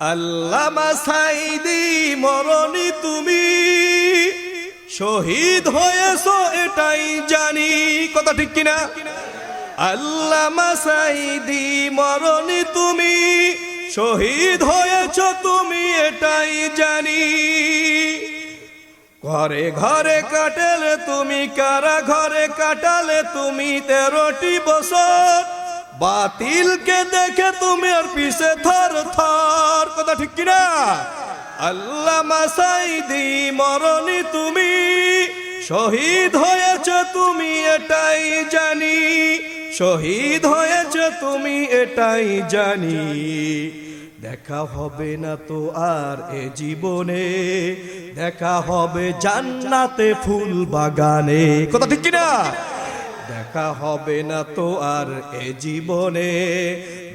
আল্লামা সাইদি, মরণি তুমি। শহীদ হয়েছো, এটাই জানি। কথা ঠিক কিনা? আল্লামা সাইদি, মরণি তুমি। শহীদ হয়েছ তুমি, এটাই জানি। ঘরে ঘরে কাটালে তুমি কারা ঘরে কাটালে তুমি তেরোটি বছর। বাতিলকে দেখে তুমি আর পিছে থর থর। কথা ঠিক কিনা? আল্লাহ মাসাইদি মরণি তুমি, শহীদ হয়েছ তুমি এটাই জানি, শহীদ হয়েছ তুমি এটাই জানি। দেখা হবে না তো আর এ জীবনে, দেখা হবে জান্নাতে ফুল বাগানে। কথা ঠিক কিনা? দেখা হবে না তো আর এ জীবনে।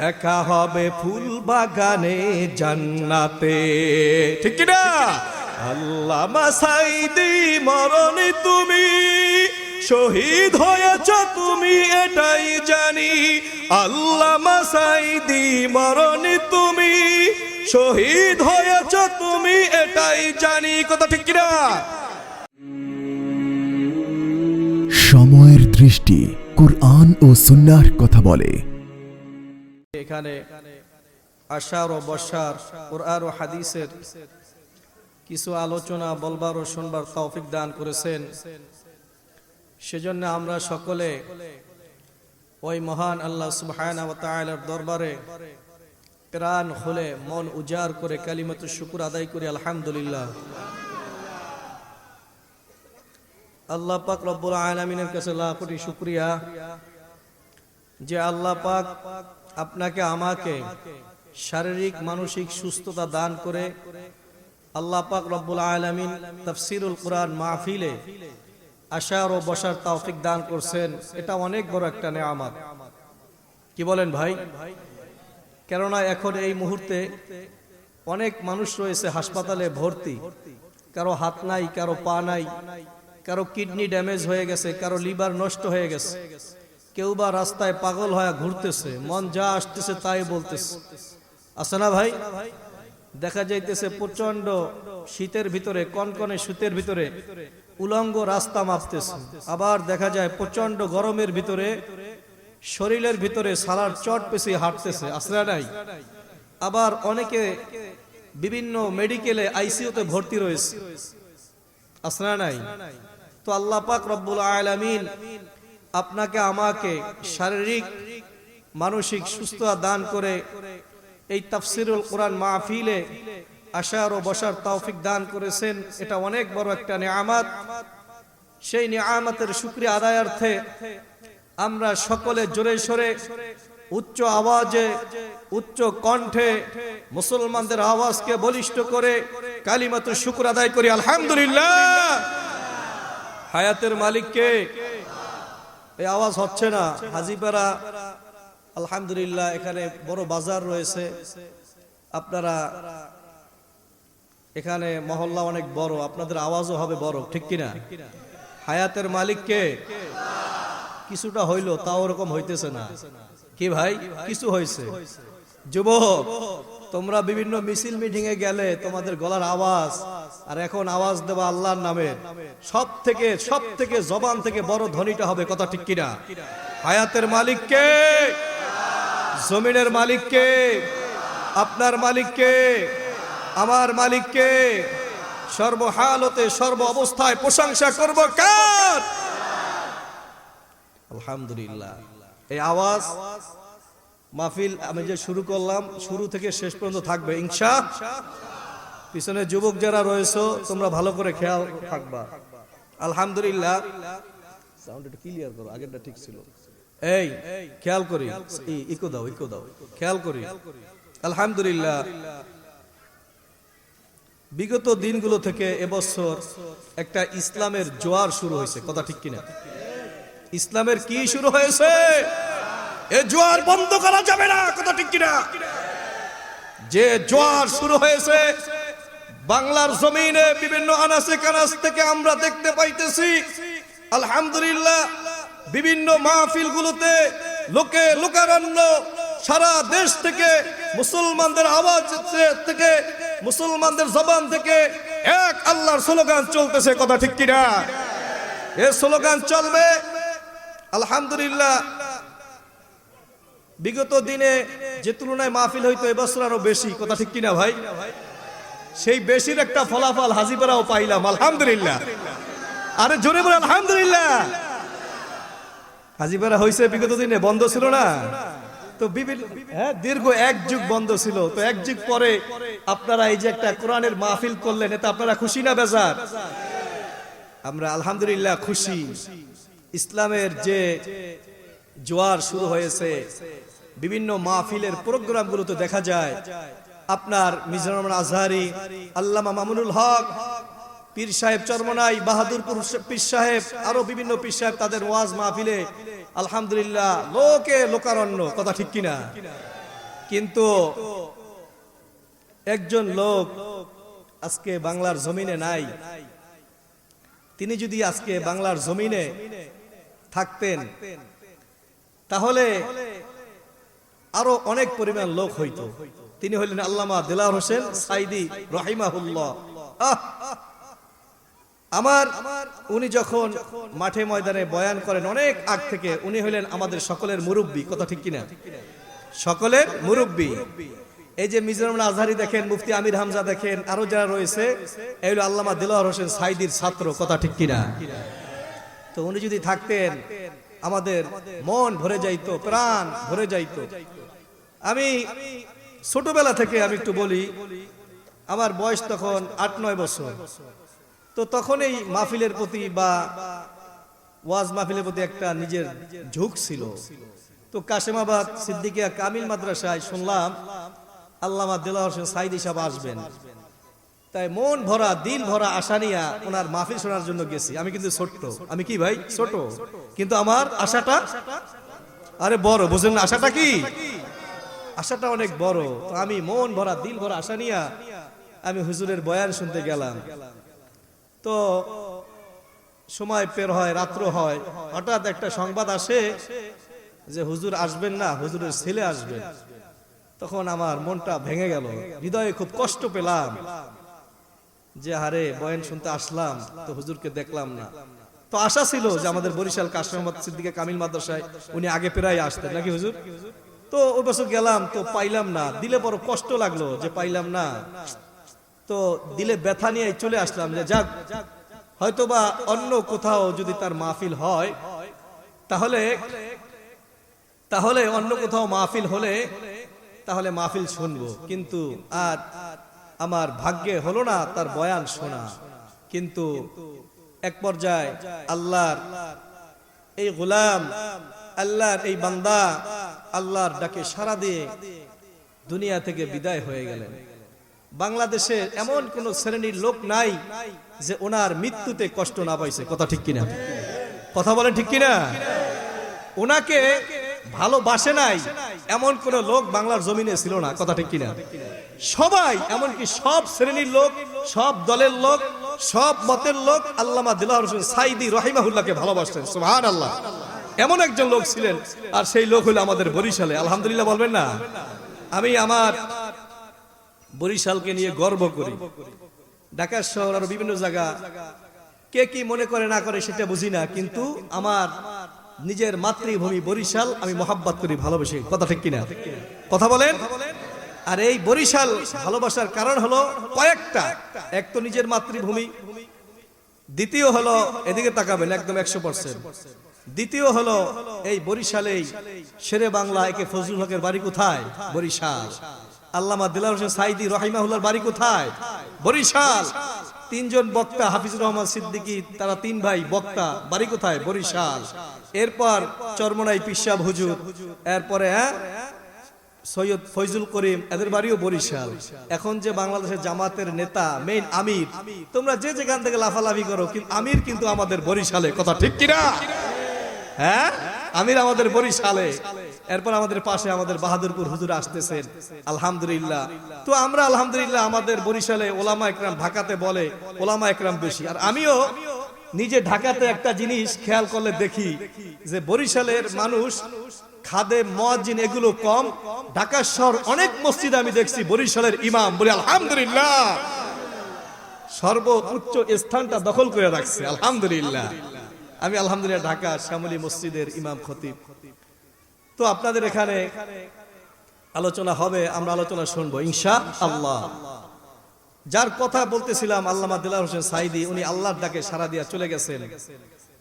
দেখা হবে ফুল বাগানে জান্নাতে। ঠিক কিনা? আল্লাহ মাসাইদি, মরণি তুমি শহীদ হয়েছ, তুমি এটাই জানি। আল্লাহ মাসাইদি, মরণি তুমি শহীদ হয়েছ, তুমি এটাই জানি। কথা ঠিক কিনা? দৃষ্টি কুরআন ও সুন্নাহর কথা বলে। এখানে আশার ও বর্ষার কোরআন ও হাদিসের কিছু আলোচনা বলবার ও শুনবার তৌফিক দান করেছেন। সেজন্য আমরা সকলে ওই মহান আল্লাহ সুবহানাহু ওয়া তাআলার দরবারে প্রাণ খুলে মন উজাড় করে কালিমাতু শুকুর আদায় করি, আলহামদুলিল্লাহ। আল্লাহ পাক রব্বুল আলামিনের কাছে লাখ কোটি শুকরিয়া যে আল্লাহ পাক আপনাকে, আমাকে শারীরিক, মানসিক সুস্থতা দান করে আল্লাহ পাক রব্বুল আলামিন তাফসিরুল কোরআন মাহফিলে আশার ও বসার তৌফিক দান করছেন। এটা অনেক বড় একটা নেয়ামত। কি বলেন ভাই? কেননা এখন এই মুহূর্তে অনেক মানুষ রয়েছে হাসপাতালে ভর্তি। কারও হাত নাই, কারও পা নাই। কারও কিডনি ড্যামেজ হয়ে গেছে, কারও লিভার নষ্ট হয়ে গেছে। কেউ বা রাস্তায় পাগল হয়ে ঘুরতেছে, মন যা আসতেছে তাই বলতেছে। আছে না ভাই? দেখা যাইতেছে প্রচণ্ড শীতের ভিতরে, কনকনে শীতের ভিতরে উলঙ্গ রাস্তা মাপতেছে। আবার দেখা যায় প্রচণ্ড গরমের ভিতরে শরীরের ভিতরে সালার চট পেছে হাঁটতেছে আসরা নাই? আবার অনেকে বিভিন্ন মেডিকেলে আইসিইউতে ভর্তি রয়েছে আসরা নাই? তো আল্লাহ পাক রব্বুল আলামিন আপনাকে আমাকে শারীরিক, মানসিক সুস্থতা দান করে এই তাফসিরুল কোরআন মাহফিলে আশার ও বসার তৌফিক দান করেছেন। এটা অনেক বড় একটা নিয়ামত। সেই নিয়ামতের শুক্রিয়া আদায়ার্থে আমরা সকলে জোরে সরে উচ্চ আওয়াজে, উচ্চ কণ্ঠে মুসলমানদের আওয়াজকে বলিষ্ঠ করে কালিমাত শুক্র আদায় করি। আলহামদুলিল্লাহ। হায়াতের মালিককে। এই আওয়াজ হচ্ছে না। হাজিপাড়া আলহামদুলিল্লাহ, এখানে বড় বাজার রয়েছে। আপনারা এখানে মহল্লা অনেক বড়, আপনাদের আওয়াজও হবে বড়, ঠিক কিনা? হায়াতের মালিককে কিছুটা হইল, তাও ওরকম হইতেছে না। কি ভাই? কিছু হয়েছে যুবক, তোমরা বিভিন্ন মিছিল মিটিং এ গেলে তোমাদের গলার আওয়াজ, আর এখন আওয়াজ দেওয়া আল্লাহর নামে সব থেকে সব থেকে জবান থেকে বড় ধ্বনিটা হবে, কথা ঠিক কিনা? হায়াতের মালিককে জমিনের মালিককে আপনার মালিককে আমার মালিককে সর্বহালতে, সর্ব অবস্থায় প্রশংসা করব কার? আলহামদুলিল্লাহ। এই আওয়াজ মাহফিল আমি যে শুরু করলাম, শুরু থেকে শেষ পর্যন্ত থাকবে, ইনশা। পিছনে যুবক যারা রয়েছে, তোমরা ভালো করে খেয়াল থাকবা। আলহামদুলিল্লাহ। ক্লিয়ার করো, আগেরটা ঠিক ছিল। এই, খেয়াল করি। ইকো দাও ইকো দাও। খেয়াল করি। আলহামদুলিল্লাহ। বিগত দিনগুলো থেকে এবছর একটা ইসলামের জোয়ার শুরু হয়েছে, কথা ঠিক কিনা? ইসলামের কি শুরু হয়েছে? এ জোয়ার বন্ধ করা যাবে না, কথা ঠিক কিনা? যে জোয়ার শুরু হয়েছে, বাংলার জমিনে বিভিন্ন আনাসে কানাস থেকে আমরা দেখতে পাইতেছি, আলহামদুলিল্লাহ, বিভিন্ন মাহফিল গুলোতে লোকে লোকারণ্য সারা দেশ থেকে মুসলমানদের আওয়াজ থেকে মুসলমানদের জবান থেকে এক আল্লাহর স্লোগান চলতেছে, কথা ঠিক কিনা? এ স্লোগান চলবে, আলহামদুলিল্লাহ বিগত দিনে যে তুলনায় মাহফিল হইতো এবছর আরও বেশি, কথা ঠিক কিনা ভাই? সেই বেশির একটা ফলাফল হাজিপাড়াও পাইলাম, আলহামদুলিল্লাহ। আরে জোরে বলে আলহামদুলিল্লাহ। হাজিপাড়া হয়েছে বিগত দিনে, বন্ধ ছিল না? তো বিভিন্ন হ্যাঁ দীর্ঘ এক যুগ বন্ধ ছিল। তো এক যুগ পরে আপনারা এই যে একটা কোরআনের মাহফিল করলেন, এটা আপনারা খুশি না বেজার? আমরা আলহামদুলিল্লাহ খুশি। ইসলামের যে জোয়ার শুরু হয়েছে বিভিন্ন মাহফিলের প্রোগ্রামগুলোতে দেখা যায়। আপনার মিজানুর আজহারি, আল্লামা মামুনুল হক, পীর সাহেব চরমনাই, বাহাদুরপুর পীর সাহেব, আরও বিভিন্ন পীর সাহেব তাদের ওয়াজ মাহফিলে আলহামদুলিল্লাহ লোকে লোকারণ্য, কথা ঠিক কিনা? কিন্তু একজন লোক আজকে বাংলার জমিনে নাই। তিনি যদি আজকে বাংলার জমিনে থাকতেন, তাহলে আরও অনেক পরিমাণ লোক হইতো। তিনি হইলেন আল্লামা দিলার হোসেন সাইদি রহিমাহুল্লাহ! আমার, উনি যখন মাঠে ময়দানে বয়ান করেন অনেক আগ থেকে, উনি হইলেন আমাদের সকলের মুরব্বী। কথা ঠিক কিনা? সকলের মুরব্বী। এই যে মিজোরাম আজহারি দেখেন, মুফতি আমির হামজা দেখেন, আরও যারা রয়েছে এই হলো আল্লামা দিলার হোসেন সাইদির ছাত্র। কথা ঠিক কিনা? তো উনি যদি থাকতেন আমাদের মন ভরে যাইতো, প্রাণ ভরে যাইতো। আমি ছোটবেলা থেকে আমি একটু বলি, আমার বয়স তখন আট, নয় বছর। তো তখন এই মাহফিলের প্রতি বা ওয়াজ মাহফিলের প্রতি একটা নিজের ঝুঁক ছিল। তো কাশেমাবাদ সিদ্দিকিয়া কামিল মাদ্রাসায় শুনলাম, আল্লামা দিলা হোসেন সাইদি সাহেব আসবেন। তাই মন ভরা, দিল ভরা আশা নিয়ে ওনার মাহফিল শোনার জন্য গেছি। আমি কিন্তু ছোট্ট। আমি কি ভাই? ছোট। কিন্তু আমার আশাটা, আরে বড়, বুঝলেন আশাটা কি? আশাটা অনেক বড়। তো আমি মন ভরা, দিল ভরা আশা নিয়ে আমি হুজুরের বয়ান শুনতে গেলাম। তো সময় পের হয়, রাত্র হয়। হঠাৎ একটা সংবাদ আসে যে হুজুর আসবেন না, হুজুরের ছেলে আসবেন। তখন আমার মনটা ভেঙে গেল। হৃদয়ে খুব কষ্ট পেলাম। যে হারে বয়ান শুনতে আসলাম, তো হুজুরকে দেখলাম না। তো আশা ছিল যে আমাদের বরিশাল কাশিম সিদ্দিকে কামিল মাদ্রাসায় উনি আগে প্রায় আসতেন। নাকি হুজুর? তো ওই বছর গেলাম, তো পাইলাম না। দিলে বড় কষ্ট লাগল যে পাইলাম না। তো দিলে ব্যথা নিয়ে চলে আসলাম যে, যাক, হয়তোবা অন্য কোথাও যদি তার মাহফিল হয়, তাহলে তাহলে অন্য কোথাও মাহফিল হলে, তাহলে মাহফিল শুনব। কিন্তু আর আমার ভাগ্যে হলো না তার বয়ান শোনা। কিন্তু এক পর্যায়ে আল্লাহর এই গোলাম, আল্লাহর এই বান্দা আল্লাহর ডাকে সারা দিয়ে দুনিয়া থেকে বিদায় হয়ে গেলেন। বাংলাদেশে এমন কোন শ্রেণির লোক নাই যে ওনার মৃত্যুতে কষ্ট না পাইছে। কথা ঠিক কিনা? কথা বলেন ঠিক কিনা? ওনাকে ভালোবাসে নাই এমন কোন লোক বাংলার জমিনে ছিল না। কথা ঠিক কিনা? সবাই, এমনকি সব শ্রেণির লোক, সব দলের লোক, সব মতের লোক আল্লামা দিলার হোসেন সাইদি রহিমাহুল্লাহকে ভালোবাসতেন সুবহান আল্লাহ এমন একজন লোক ছিলেন, আর সেই লোক হলো আমাদের বরিশালে। আলহামদুলিল্লাহ বলবেন না? আমি আমার বরিশালকে নিয়ে গর্ব করি। ঢাকা শহর আর বিভিন্ন জায়গা। কে কি মনে করে, না করে সেটা বুঝি না, কিন্তু আমার নিজের মাতৃভূমি বরিশাল, আমি মহাব্বত করি, ভালোবাসি। কথা ঠিক কিনা? কথা বলেন? আর এই বরিশাল ভালোবাসার কারণ হলো কয়েকটা। এক তো নিজের মাতৃভূমি, দ্বিতীয় হলো এদিকে তাকাবেন, একদম একশো পার্সেন্ট দ্বিতীয় হলো এই বরিশালেই শেরে বাংলা একে ফজলুল হকের বাড়ি কোথায়? বরিশাল। আল্লামা দিলার হোসেন সাইদি রহিমাহুল্লার বাড়ি কোথায়? বরিশাল। তিনজন বক্তা হাফিজুর রহমান সিদ্দিকী, তারা তিন ভাই বক্তা, বাড়ি কোথায়? বরিশাল। এরপর চরমনাই পিসাব হুজুর। এরপরে হ্যাঁ? সৈয়দ ফৈজুল করিম, এদের বাড়িও বরিশাল। এখন যে বাংলাদেশের জামাতের নেতা মেইন আমির, তোমরা যে যেখান থেকে লাফালাফি করো, কিন্তু আমির কিন্তু আমাদের বরিশালে, কথা ঠিক কিনা? হ্যাঁ? আমির আমাদের বরিশালে। এরপর আমাদের পাশে আমাদের বাহাদুরপুর হুজুর আসতেছেন। আলহামদুলিল্লাহ। তো আমরা আলহামদুলিল্লাহ আমাদের বরিশালে ওলামা একরাম ঢাকাতে বলে, ওলামা একরাম বেশি। আর আমিও নিজে ঢাকাতে একটা জিনিস খেয়াল করলে দেখি যে বরিশালের মানুষ খাদে মজিন এগুলো কম। ঢাকা শহর অনেক মসজিদ আমি দেখছি, বরিশালের ইমাম। বলি, আলহামদুলিল্লাহ। সর্বোচ্চ স্থানটা দখল করে রাখছে, আলহামদুলিল্লাহ। আমি, আলহামদুলিল্লাহ, ঢাকা শ্যামলী মসজিদের ইমাম খতিব। তো আপনাদের এখানে আলোচনা হবে, আমরা আলোচনা শুনব ইনশা আল্লাহ যার কথা বলতেছিলাম, আল্লামা দিলার হোসেন সাইদি, উনি আল্লাহর ডাকে সারা দিয়া চলে গেছেন।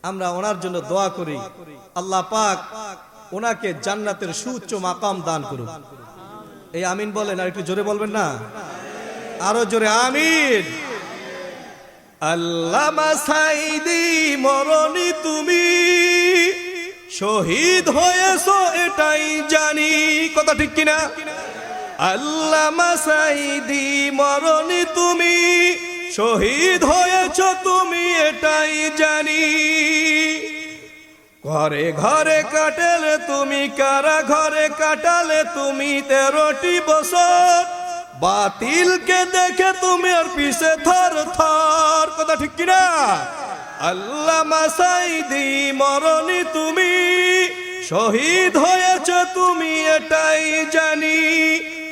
আমরা ওনার জন্য দোয়া করি। আল্লাহ পাক ওনাকে জান্নাতের সুউচ্চ মাকাম দান করুন। এই আমিন বলেন, আর একটু জোরে বলবেন না? আরও জোরে, আমিন। আল্লামা সাইদি মরণি তুমি শহীদ হয়েছো, এটাই জানি। কথা ঠিক কিনা? আল্লামা সাইদি মরণি তুমি শহীদ হয়েছ, তুমি এটাই জানি। ঘরে ঘরে কাটালে তুমি কারা, ঘরে কাটালে তুমি তেরোটি বছর। বাতিলকে দেখে তুমি আর পিছে থর থর কথা ঠিক কিনা? আল্লাহ মাসাইদি মরণি তুমি, শহীদ হয়েছ তুমি এটাই জানি,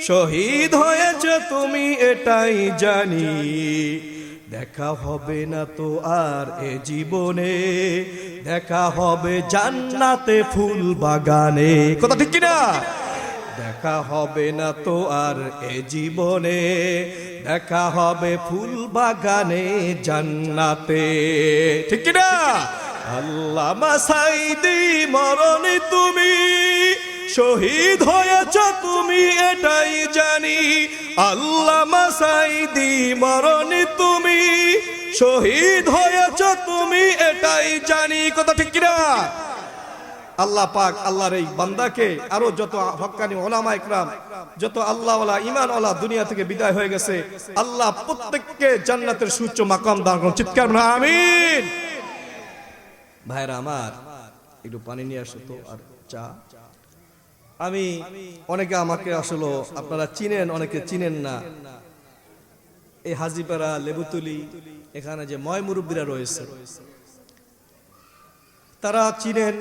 শহীদ হয়েছ তুমি এটাই জানি। দেখা হবে না তো আর এ জীবনে, দেখা হবে জান্নাতে ফুল বাগানে। কথা ঠিক কিনা? দেখা হবে না তো আর এ জীবনে, দেখা হবে ফুল বাগানে জান্নাতে। ঠিক কিনা? আল্লাহ মাসাইদি মরণি তুমি শহীদ হয়েছ তুমি এটাই জানি। আল্লাহ মাসাইদি মরণি তুমি। শহীদ হয়েছ তুমি এটাই জানি। কথা ঠিক কিনা? আল্লাহ পাক আল্লাহর এই বান্দাকে আরও যত হক্কানি ওলামা ইকরাম যত আল্লাহ ইমান ওলা দুনিয়া থেকে বিদায় হয়ে গেছে আল্লাহ প্রত্যেককে জান্নাতের সুচ্চ মাকাম দান করুন। চিৎকার বলুন, আমিন। ভাইরা আমার একটু পানি নিয়ে আসো তো আর চা। আমি অনেকে আমাকে আসলে আপনারা চিনেন, অনেকে চিনেন না। এই হাজিপাড়া, লেবুতুলি, এখানে যে ময় মুরব্বীরা রয়েছে, তারা চিনেন।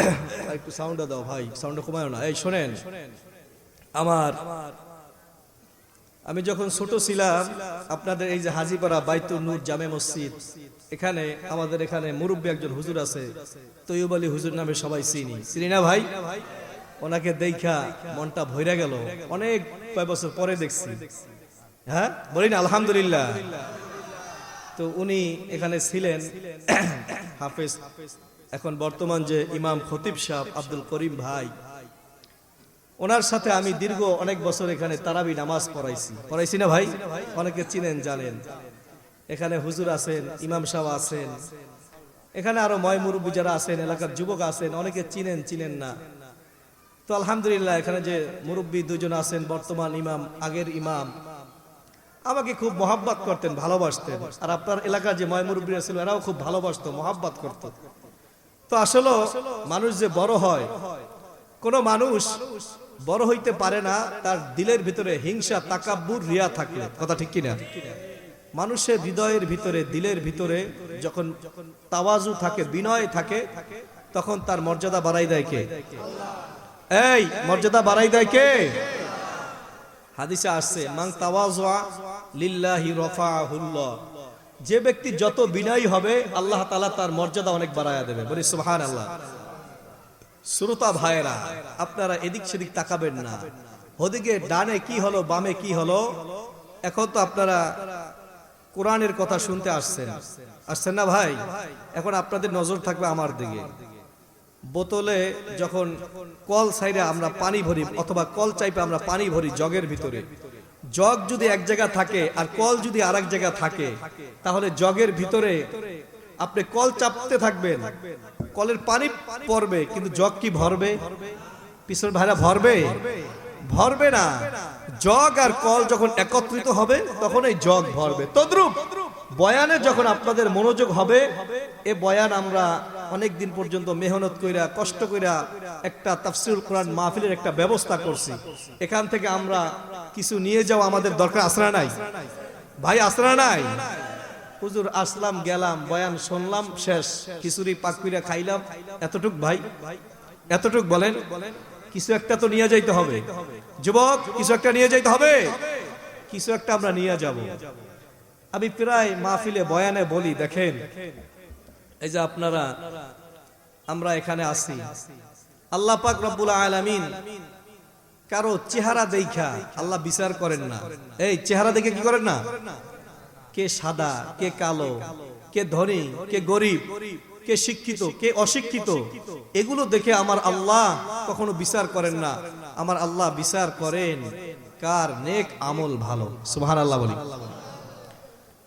একটু সাউন্ডটা দাও ভাই সাউন্ডটা কমায় না। এই, শোনেন। আমার, আমি যখন ছোট ছিলাম, আপনাদের এই যে হাজিপাড়া বাইতুল নূর জামে মসজিদ, এখানে আমাদের এখানে মুরব্বী একজন হুজুর আছে, তৈয়ব আলী হুজুর নামে সবাই চিনি। চিনি না ভাই? ওনাকে দেখা মনটা ভইরা গেল। অনেক কয় বছর পরে দেখছি। হ্যাঁ? বলি না, আলহামদুলিল্লাহ। তো উনি এখানে ছিলেন। হাফেজ, এখন বর্তমান যে ইমাম খতিব সাহ আব্দুল করিম ভাই, ওনার সাথে আমি দীর্ঘ অনেক বছর এখানে তারাবি নামাজ পড়াইছি। পড়াইছি না ভাই? অনেকে চিনেন, জানেন। এখানে হুজুর আছেন, ইমাম সাহ আছেন। এখানে আরও ময় মুরব্বী যারা আছেন, এলাকার যুবক আছেন, অনেকে চিনেন চিনেন না। তো আলহামদুলিল্লাহ, এখানে যে মুরব্বী দুজন আছেন, বর্তমান ইমাম, আগের ইমাম, আমাকে খুব মহাব্বত করতেন, ভালোবাসতেন। আর আপনার এলাকার যে ময় মুরব্বীরা ছিল, এরাও খুব ভালোবাসত, মহাব্বত করত। তো আসলে মানুষ যে বড় হয়, কোন মানুষ বড় হইতে পারে না, তার দিলের ভিতরে হিংসা, তাকাব্বুর রিয়া থাকলে। কথা ঠিক কিনা? মানুষের হৃদয়ের ভিতরে, দিলের ভিতরে যখন তাওয়াজু থাকে, বিনয় থাকে, তখন তার মর্যাদা বাড়াই দেয় কে? এই, মর্যাদা বাড়াই দেয় কে? হাদিসে আসছে মাং তাওয়াজা লিল্লাহি রফাহুল্লাহ। যে ব্যক্তি যত বিনয়ী হবে, আল্লাহ তাআলা তার মর্যাদা অনেক বাড়ায়া দেবে। বলি, সুবহানাল্লাহ। শ্রোতা ভাইরা আপনারা এদিক সেদিক তাকাবেন না। ওদিকে ডানে কি হলো, বামে কি হলো, এখন তো আপনারা কোরআনের কথা শুনতে আসছেন। আসছেন না ভাই? এখন আপনাদের নজর থাকবে আমার দিকে। বোতলে যখন কল সাইডে আমরা পানি ভরি, অথবা কল চাইপে আমরা পানি ভরি জগের ভিতরে, জগ যদি এক জায়গা থাকে আর কল যদি আরেক জায়গা থাকে, তাহলে জগের ভিতরে আপনি কল চাপতে থাকবেন। কলের পানি পড়বে, কিন্তু জগ কি ভরবে? পিছনের ভাইরা ভরবে? ভরবে না। জগ আর কল যখন একত্রিত হবে, তখন এই জগ ভরবে। তদ্রুপ বয়ানে যখন আপনাদের মনোযোগ হবে, এ বয়ান আমরা অনেক দিন পর্যন্ত মেহনত কইরা, কষ্ট কইরা একটা তাফসিরুল কোরআন মাহফিলের একটা ব্যবস্থা করছি। এখান থেকে আমরা কিছু নিয়ে যাও আমাদের দরকার আসরা নাই। ভাই আসরা নাই? হুজুর, আসলাম, গেলাম, বয়ান শুনলাম, শেষ। খিচুড়ি পাকুইরা খাইলাম। এতটুক ভাই? এতটুক বলেন? কিছু একটা তো নিয়ে যাইতে হবে। যুবক, কিছু একটা নিয়ে যাইতে হবে। কিছু একটা আমরা নিয়ে যাব। আমি প্রায় মাহফিলে বয়ানে বলি, দেখেন এই যে আপনারা, আমরা এখানে আসি আল্লাহ পাক রব্বুল আলামিন কারও চেহারা দেখা আল্লাহ বিচার করেন না। এই চেহারা দেখে কি করেন না? কে সাদা, কে কালো, কে ধনী, কে গরিব, কে শিক্ষিত, কে অশিক্ষিত, এগুলো দেখে আমার আল্লাহ কখনো বিচার করেন না। আমার আল্লাহ বিচার করেন কার নেক আমল ভালো। সুবহানাল্লাহ বলি।